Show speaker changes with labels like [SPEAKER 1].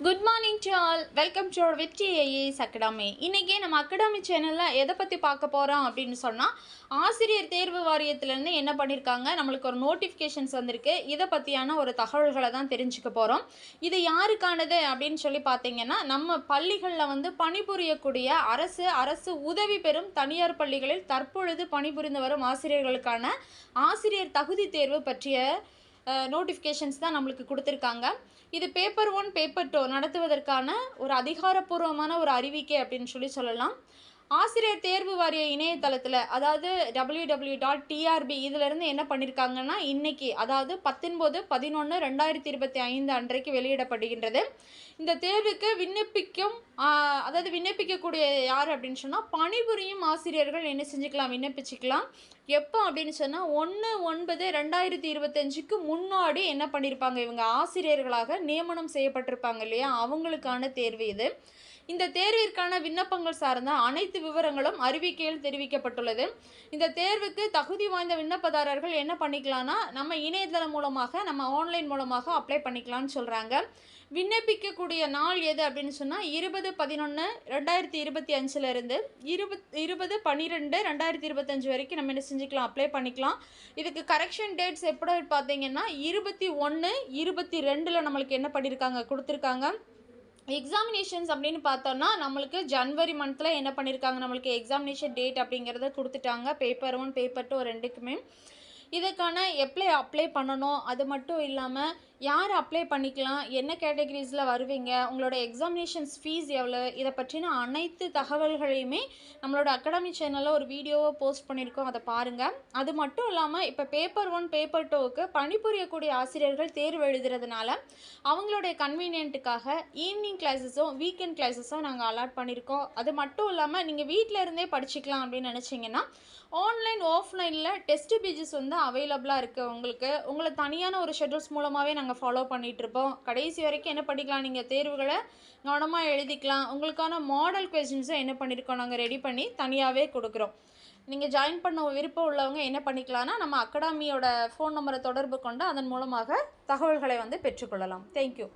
[SPEAKER 1] Good morning to all welcome to our Vetri IAS academy இன்றைக்கி நம்ம academy சேனலில் எதை பற்றி பார்க்க போகிறோம் அப்படின்னு சொன்னால் ஆசிரியர் தேர்வு வாரியத்திலேருந்து என்ன பண்ணியிருக்காங்க நம்மளுக்கு ஒரு நோட்டிஃபிகேஷன்ஸ் வந்திருக்கு. இதை பற்றியான ஒரு தகவல்களை தான் தெரிஞ்சுக்க போகிறோம் இது யாருக்கானது அப்படின்னு சொல்லி பார்த்தீங்கன்னா நம்ம பள்ளிகளில் வந்து பணிபுரியக்கூடிய அரசு அரசு உதவி பெறும் தனியார் பள்ளிகளில் தற்பொழுது பணிபுரிந்து வரும் ஆசிரியர்களுக்கான ஆசிரியர் தகுதி தேர்வு பற்றிய நோட்டிஃபிகேஷன்ஸ் தான் நம்மளுக்கு கொடுத்துருக்காங்க. இது பேப்பர் ஒன் பேப்பர் டூ நடத்துவதற்கான ஒரு அதிகாரப்பூர்வமான ஒரு அறிவிக்கை அப்படின்னு சொல்லி சொல்லலாம். ஆசிரியர் தேர்வு வாரிய இணையதளத்தில் அதாவது டபிள்யூ டபிள்யூ டாட் டிஆர்பி இதிலிருந்து என்ன பண்ணியிருக்காங்கன்னா இன்னைக்கு அதாவது பத்தொன்பது பதினொன்று ரெண்டாயிரத்தி இருபத்தி ஐந்து அன்றைக்கு வெளியிடப்படுகின்றது. இந்த தேர்வுக்கு விண்ணப்பிக்கும் அதாவது விண்ணப்பிக்கக்கூடிய யார் அப்படின்னு சொன்னால் பணிபுரியும் ஆசிரியர்கள் என்ன செஞ்சுக்கலாம் விண்ணப்பிச்சுக்கலாம். எப்போ அப்படின்னு சொன்னால் ஒன்று ஒன்பது ரெண்டாயிரத்தி இருபத்தஞ்சுக்கு முன்னாடி என்ன பண்ணியிருப்பாங்க இவங்க ஆசிரியர்களாக நியமனம் செய்யப்பட்டிருப்பாங்க இல்லையா? அவங்களுக்கான தேர்வு இது. இந்த தேர்விற்கான விண்ணப்பங்கள் சார்ந்த அனைத்து விவரங்களும் அறிவிக்கையில் தெரிவிக்கப்பட்டுள்ளது. இந்த தேர்வுக்கு தகுதி வாய்ந்த விண்ணப்பதாரர்கள் என்ன பண்ணிக்கலாம்னா நம்ம இணையதளம் மூலமாக நம்ம ஆன்லைன் மூலமாக அப்ளை பண்ணிக்கலாம்னு சொல்கிறாங்க விண்ணப்பிக்கக்கூடிய நாள் எது அப்படின்னு சொன்னால் இருபது பதினொன்று ரெண்டாயிரத்தி இருபத்தி அஞ்சுலேருந்து இருபத் இருபது பன்னிரெண்டு ரெண்டாயிரத்தி இருபத்தஞ்சு வரைக்கும் நம்ம என்ன செஞ்சுக்கலாம் அப்ளை பண்ணிக்கலாம். இதுக்கு கரெக்ஷன் டேட்ஸ் எப்படி பார்த்தீங்கன்னா இருபத்தி ஒன்று இருபத்தி ரெண்டில் நம்மளுக்கு என்ன பண்ணியிருக்காங்க கொடுத்துருக்காங்க. எக்ஸாமினேஷன்ஸ் அப்படின்னு பார்த்தோன்னா நம்மளுக்கு ஜன்வரி மந்தில் என்ன பண்ணியிருக்காங்க நம்மளுக்கு எக்ஸாமினேஷன் டேட் அப்படிங்கிறத கொடுத்துட்டாங்க. பேப்பர் ஒன் பேப்பர் டூ ரெண்டுக்குமே. இதுக்கான எப்படி அப்ளை பண்ணணும். அது மட்டும் இல்லாமல் யார் அப்ளை பண்ணிக்கலாம்? என்ன கேட்டகரிஸில் வருவீங்க? உங்களோட எக்ஸாமினேஷன்ஸ் ஃபீஸ் எவ்வளோ இதை பற்றின அனைத்து தகவல்களையுமே நம்மளோட அகாடமி சேனலில் ஒரு வீடியோவை போஸ்ட் பண்ணியிருக்கோம். அதை பாருங்கள் அது மட்டும் இல்லாமல் இப்போ பேப்பர் ஒன் பேப்பர் டூவுக்கு பணிபுரியக்கூடிய ஆசிரியர்கள் தேர்வு எழுதுறதுனால அவங்களுடைய கன்வீனியன்ட்டுக்காக ஈவினிங் கிளாஸஸும் வீக்கெண்ட் கிளாஸஸும் நாங்கள் அலாட் பண்ணியிருக்கோம். அது மட்டும் இல்லாமல் நீங்கள் வீட்டில் இருந்தே படிச்சுக்கலாம் அப்படின்னு நினச்சிங்கன்னா ஆன்லைன் ஆஃப்லைனில் டெஸ்ட் பேஜஸ் வந்து அவைலபிளாக இருக்குது உங்களுக்கு உங்களை தனியான ஒரு ஷெட்யூல்ஸ் மூலமாகவே நாங்கள் நாங்கள் ஃபாலோ பண்ணிகிட்ருப்போம் கடைசி வரைக்கும் என்ன பண்ணிக்கலாம் நீங்கள் தேர்வுகளை கவனமாக எழுதிக்கலாம். உங்களுக்கான மாடல் கொஸ்டின்ஸும் என்ன பண்ணியிருக்கோம் நாங்கள் ரெடி பண்ணி தனியாகவே கொடுக்குறோம். நீங்கள் ஜாயின் பண்ண விருப்பம் உள்ளவங்க என்ன பண்ணிக்கலாம்னா நம்ம அகாடமியோட ஃபோன் நம்பரை தொடர்பு கொண்டு அதன் மூலமாக தகவல்களை வந்து பெற்றுக்கொள்ளலாம். தேங்க்யூ